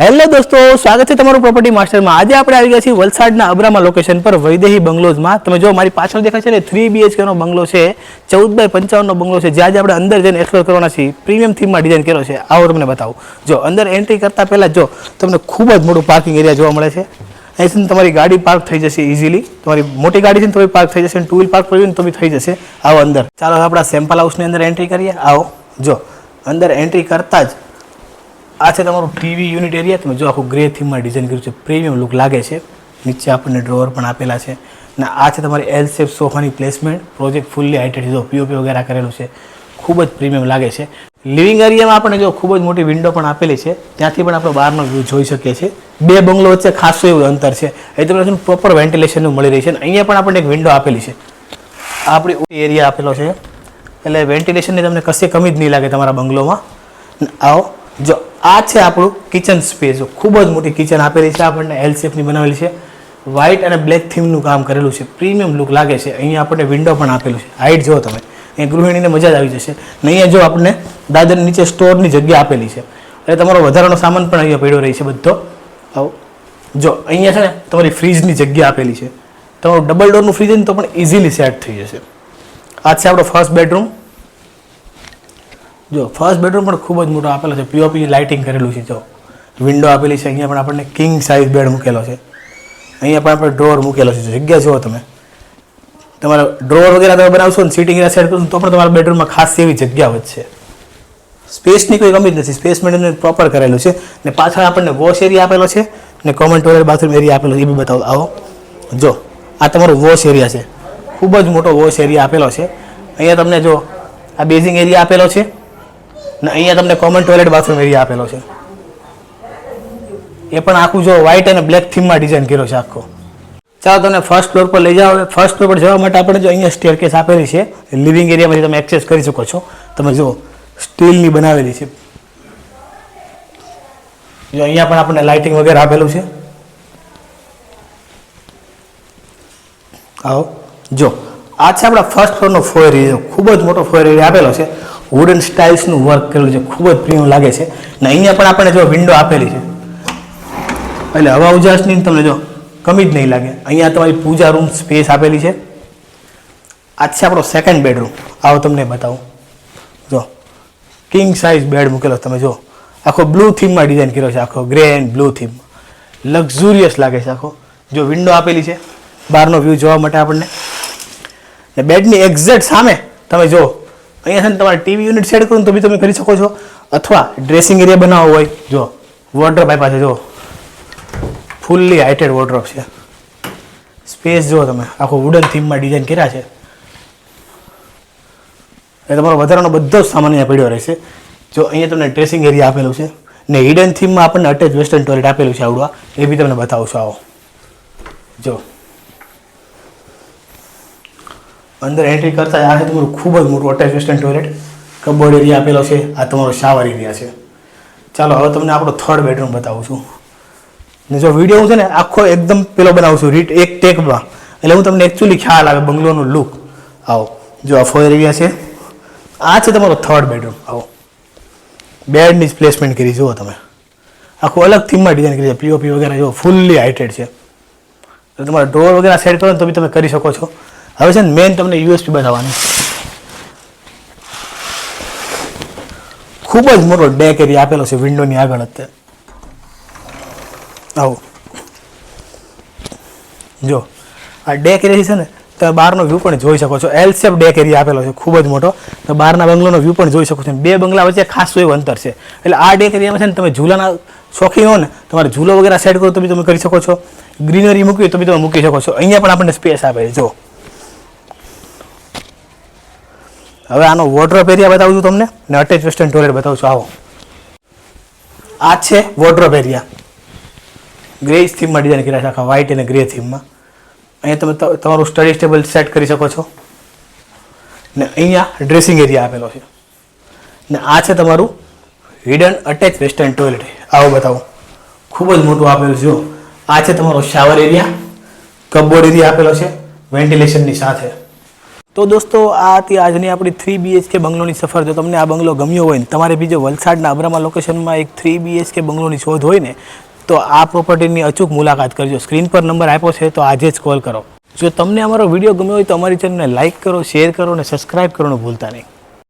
Hello દોસ્તો, સ્વાગત છે તમારું પ્રોપર્ટી માસ્ટરમાં આજે આપણે આવી ગયા છીએ વલસાડના અબરામાં લોકેશન પર વૈદેહી બંગલોઝમાં. તમે જો મારી પાછળ દેખાય છે ને થ્રી બીએચકેનો બંગલો છે, ચૌદ બાય પંચાવનનો બંગલો છે, જે આજે આપણે અંદર જઈને એક્સપ્લોર કરવાના છીએ. પ્રીમિયમ થીમમાં ડિઝાઇન કર્યો છે. આવો તમને બતાવું. જો, અંદર એન્ટ્રી કરતાં પહેલાં જો, તમને ખૂબ જ મોટું પાર્કિંગ એરિયા જોવા મળે છે. અહીંથી તમારી ગાડી પાર્ક થઈ જશે ઇઝીલી તમારી મોટી ગાડી છે ને તો બી પાર્ક થઈ જશે ટુ વ્હીલ પાર્ક કરવી ને, તો બી થઈ જશે. આવો અંદર. ચાલો આપણા સેમ્પલ હાઉસની અંદર એન્ટ્રી કરીએ. આવો. જો, અંદર એન્ટ્રી કરતાં જ આ છે તમારું ટીવી યુનિટ એરિયા તમે જો આખું ગ્રે થીમમાં ડિઝાઇન કર્યું છે. પ્રીમિયમ લુક લાગે છે. નીચે આપણને ડ્રોવર પણ આપેલા છે. અને આ છે તમારી એલ શેપ સોફાની પ્લેસમેન્ટ પ્રોજેક્ટ ફૂલ્લી હાઇટેડ જો પીઓપી વગેરે કરેલું છે. ખૂબ જ પ્રીમિયમ લાગે છે. લિવિંગ એરિયામાં આપણે જો ખૂબ જ મોટી વિન્ડો પણ આપેલી છે. ત્યાંથી પણ આપણે બહારનો વ્યૂ જોઈ શકીએ છીએ. બે બંગલો વચ્ચે ખાસું એવું અંતર છે. એ તમને પ્રોપર વેન્ટિલેશનનું મળી રહી છે. અને અહીંયા પણ આપણને એક વિન્ડો આપેલી છે. આપણી એરિયા આપેલો છે. એટલે વેન્ટિલેશનની તમને કશે કમી જ નહીં લાગે તમારા બંગલોમાં. આવો. જો આ છે આપણું કિચન સ્પેસ ખૂબ જ મોટી કિચન આપેલી છે, આપણને એલ શેપની બનાવેલી છે. વ્હાઇટ અને બ્લેક થીમનું કામ કરેલું છે. પ્રીમિયમ લુક લાગે છે. અહીંયા આપણને વિન્ડો પણ આપેલું છે. હાઇટ જો તમે. અહીંયા ગૃહિણીને મજા જ આવી જશે. અહીંયા જો આપણને દાદર નીચે સ્ટોરની જગ્યા આપેલી છે. એટલે તમારો વધારાનો સામાન પણ અહીંયા પડ્યો રહી છે બધો. જો અહીંયા છે ને તમારી ફ્રીજની જગ્યા આપેલી છે. તમારું ડબલ ડોરનું ફ્રીજ હોય ને તો પણ ઇઝીલી સેટ થઈ જશે. આ છે આપણો ફર્સ્ટ બેડરૂમ જો ફર્સ્ટ બેડરૂમ પણ ખૂબ જ મોટો આપેલો છે પીઓપી લાઇટિંગ કરેલું છે, જો. વિન્ડો આપેલી છે, અહીંયા પણ આપણને કિંગ સાઇઝ બેડ મૂકેલો છે. અહીંયા પણ આપણે ડ્રોવર મૂકેલો છે જગ્યા જુઓ તમે. તમારા ડ્રોવર વગેરે તમે બનાવશો ને સિટિંગ સેટ કરશો તો પણ તમારા બેડરૂમમાં ખાસ એવી જગ્યા વધશે સ્પેસની કોઈ કમી જ નથી. સ્પેસ મેન્ટેનન્સ પ્રોપર કરેલું છે. ને પાછળ આપણને વોશ એરિયા આપેલો છે ને કોમન ટોયલેટ બાથરૂમ એરિયા આપેલો એ બી બતાવો. આવો. જો, આ તમારો વોશ એરિયા છે. ખૂબ જ મોટો વોશ એરિયા આપેલો છે. અહીંયા તમને જો આ બેઝિંગ એરિયા આપેલો છે. ને અહીંયા તમને કોમન ટોયલેટ બાથરૂમ એરિયા આપેલો છે. એ પણ આખું જો વ્હાઇટ અને બ્લેક થીમમાં ડિઝાઇન કર્યો છે આખો. ચાલો તમને ફર્સ્ટ ફ્લોર પર લઈ જાઓ. ફર્સ્ટ ફ્લોર પર જવા માટે આપણે જો અહીંયા સ્ટેરકેસ આપેલી છે. લિવિંગ એરિયામાંથી તમે એક્સેસ કરી શકો છો. તમે જુઓ સ્ટીલની બનાવેલી છે. જો અહીંયા પણ આપણને લાઇટિંગ વગેરે આપેલું છે. આવો. જો, આ છે આપણા ફર્સ્ટ ફ્લોરનો ફોયર એરિયા ખૂબ જ મોટો ફોયર એરિયા આપેલો છે. વુડન સ્ટાઇલ્સનું વર્ક કરેલું છે. ખૂબ જ પ્રિયમ લાગે છે. અને અહીંયા પણ આપણે જો વિન્ડો આપેલી છે. એટલે હવા ઉજાસની તમને જો કમી જ નહીં લાગે. અહીંયા તમારી પૂજા રૂમ સ્પેસ આપેલી છે. આ છે આપણો સેકન્ડ બેડરૂમ આવો તમને બતાવું. જો કિંગ સાઇઝ બેડ મૂકેલો તમે જો. આખો બ્લુ થીમમાં ડિઝાઇન કર્યો છે. આખો grey and blue theme luxurious લાગે છે આખો. જો વિન્ડો આપેલી છે. બહારનો વ્યૂ જોવા માટે આપણને. ને બેડની એક્ઝેક્ટ સામે તમે જો અહીંયા છે ને તમારે ટીવી યુનિટ સેટ કરો તો બી તમે કરી શકો છો. અથવા ડ્રેસિંગ એરિયા બનાવવો હોય, જો વોર્ડ્રોપ આપ્યા છે, જો. ફૂલ્લી હાઇટેડ વોર્ડ્રોપ છે. સ્પેસ જુઓ તમે, આખો વુડન થીમમાં ડિઝાઇન કર્યા છે. એ તમારો વધારાનો બધો જ સામાન અહીંયા પડ્યો રહેશે. જો, અહીંયા તમને ડ્રેસિંગ એરિયા આપેલું છે. ને હિડન થીમમાં આપણને અટેચ વેસ્ટર્ન ટોયલેટ આપેલું છે આવડવા. એ બી તમને બતાવું છું, આવો. જો. અંદર એન્ટ્રી કરતા આ છે તમારું ખૂબ જ મોટું attach western toilet cupboard area આપેલો છે, આ તમારો શાવર એરિયા છે. ચાલો, હવે તમને આપણો થર્ડ બેડરૂમ બતાવું છું. ને જો વીડિયો હું છે ને આખો એકદમ પેલો બનાવું છું રીટ એક ટેકમાં એટલે હું તમને એકચ્યુઅલી ખ્યાલ આવે બંગલોનું લુક આવો, જો આ ફોર એરિયા છે. આ છે તમારો થર્ડ બેડરૂમ આવો. બેડની જ પ્લેસમેન્ટ કરી, જુઓ તમે. આખું અલગ થીમમાં ડિઝાઇન કરી છે. પીઓપી વગેરે, જો ફૂલ્લી હાઇટેડ છે. તમારા ડોર વગેરે સેટ કરો ને તો બી તમે કરી શકો છો. હવે છે ને મેન તમને યુએસપી બતાવવાનું ખૂબ જ મોટો ડેક એરિયા આપેલો છે વિન્ડોની આગળ અત્યારે. આવો. જો, આ ડેક એરિયા છે ને, તમે બહારનો વ્યૂ પણ જોઈ શકો છો. એલ ડેક એરિયા આપેલો છે, ખૂબ જ મોટો. તો બહારના બંગલોનો વ્યૂ પણ જોઈ શકો છો. બે બંગલા વચ્ચે ખાસું એવું અંતર છે. એટલે આ ડેક એરિયામાં છે ને, તમે ઝૂલાના શોખીન હો ને, તમારે ઝૂલો વગેરે સેટ કરો તો બી તમે કરી શકો છો. ગ્રીનરી મૂકવી તો બી તમે મૂકી શકો છો. અહીંયા પણ આપણને સ્પેસ આપે છે. જો. હવે આનો વોર્ડ્રોપ એરિયા બતાવું છું તમને ને અટેચ વેસ્ટર્ન ટોયલેટ બતાવું છું. આવો. આ છે વોર્ડ્રોપ એરિયા ગ્રે થીમમાં ડિઝાઇન કર્યા છે, આખા વ્હાઇટ અને ગ્રે થીમમાં અહીંયા તમે તમારું સ્ટડી ટેબલ સેટ કરી શકો છો. ને અહીંયા ડ્રેસિંગ એરિયા આપેલો છે. ને આ છે તમારું હિડન અટેચ વેસ્ટર્ન ટોયલેટ આવો બતાવો. ખૂબ જ મોટું આપેલું છે આ છે તમારો શાવર એરિયા કબોર્ડ એરિયા આપેલો છે વેન્ટિલેશનની સાથે. તો દોસ્તો, આ હતી આજની આપણી થ્રી બીએચકે બંગલોની સફર. જો તમને આ બંગલો ગમ્યો હોય ને, તમારે બીજો વલસાડના અબ્રામા લોકેશનમાં એક થ્રી બીએચકે બંગલોની શોધ હોય ને, તો આ પ્રોપર્ટીની અચૂક મુલાકાત કરજો. સ્ક્રીન પર નંબર આપ્યો છે, તો આજે જ કોલ કરો. જો તમને અમારો વીડિયો ગમ્યો હોય તો અમારી ચેનલને લાઇક કરો શેર કરો અને સબસ્ક્રાઇબ કરવાનું ભૂલતા નહીં.